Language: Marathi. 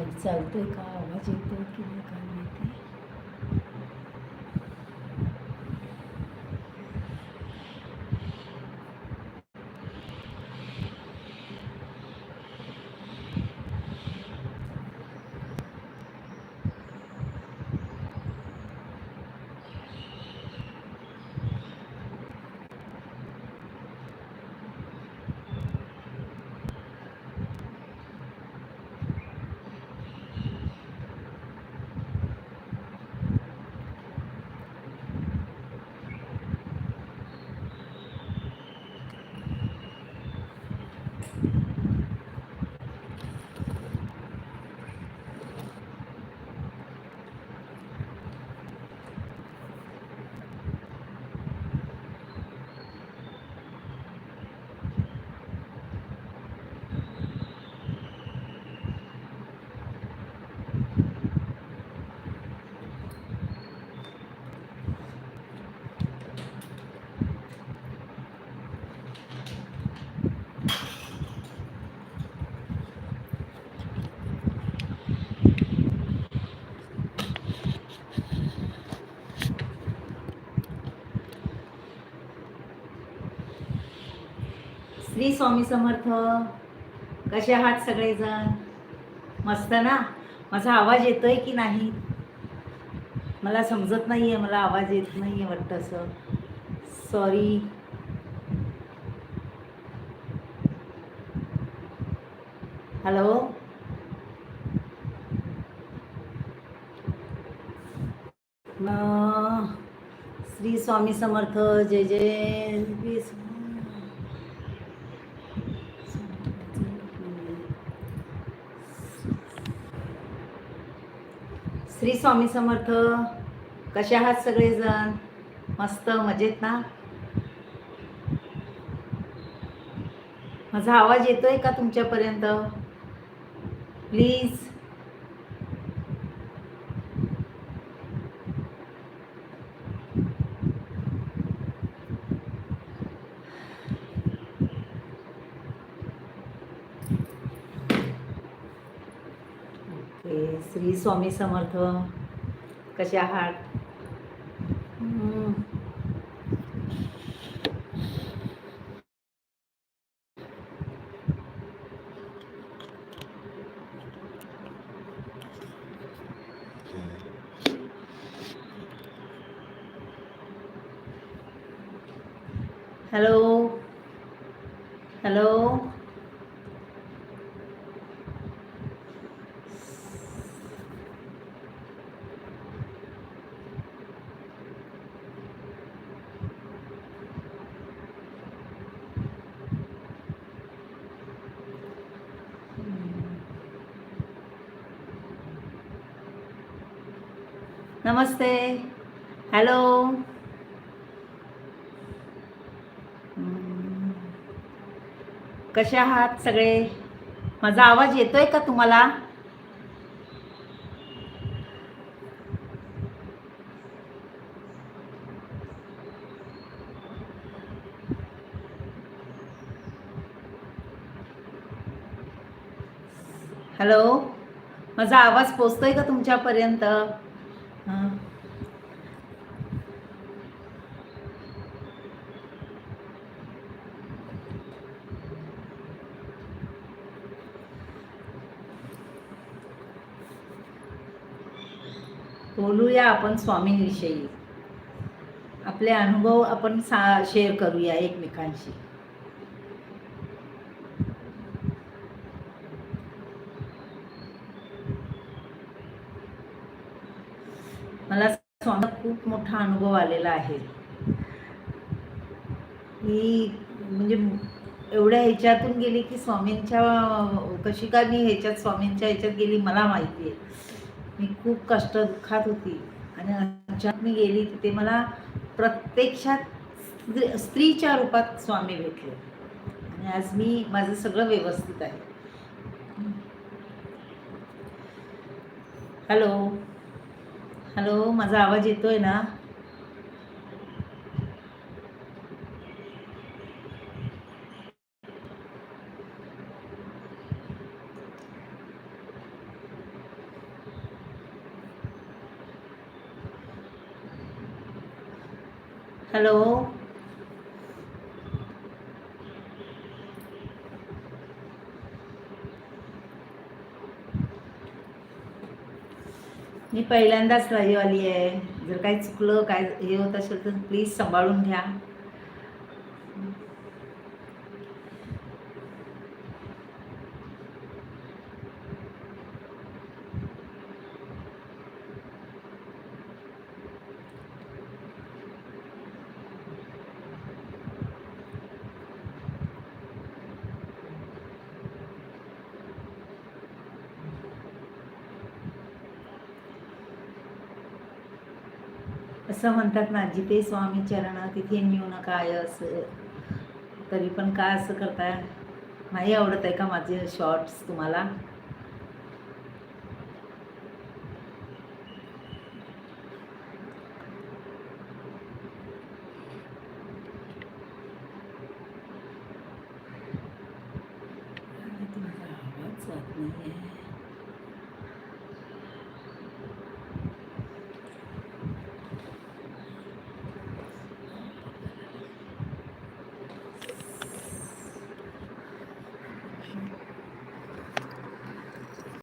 काही चालतोय का आवाज येतोय की नाही काय माहिती श्री स्वामी समर्थ. कसे आहात सगळेजण? मस्त ना? माझा आवाज येतोय की नाही? मला समजत नाही आहे मला आवाज येत नाही आहे वाटतं असं. Sorry hello Shri Swami Samarth. जय जय. श्री स्वामी. श्री स्वामी समर्थ कसे आहात सगळेजण? मस्त मजेत ना? माझा आवाज येतोय का तुमच्यापर्यंत? प्लीज श्री स्वामी समर्थ कसे आहात? हॅलो हॅलो नमस्ते. हॅलो कसे आहात सगळे? माझा आवाज येतोय का तुम्हाला? हॅलो माझा आवाज पोचतोय का तुमच्यापर्यंत हं. बोलूया आपण स्वामींविषयी. आपले अनुभव आपण सा शेअर करूया एकमेकांशी. मला स्वामी खूप मोठा अनुभव आलेला आहे. की म्हणजे एवढ्या ह्याच्यातून गेली की स्वामींच्या कशी का मी ह्याच्यात स्वामींच्या ह्याच्यात गेली मला माहिती आहे. मी खूप कष्ट दुःखात होती. आणि अचानक मी गेली तिथे मला प्रत्यक्षात स्त्रीच्या रूपात स्वामी भेटले. आणि आज मी माझं सगळं व्यवस्थित आहे. हॅलो? हॅलो? माझा आवाज येतोय ना? हॅलो. मी पहिल्यांदाच लाईव्ह आली आहे. जर काही चुकलं काय हे होत असेल तर प्लीज सांभाळून घ्या. असं म्हणतात ना जिथे स्वामी चरण तिथे न्यून काय असं. तरी पण काय असं करताय? नाही आवडत आहे का माझे शॉर्ट्स तुम्हाला? आवाज जात नाहीये.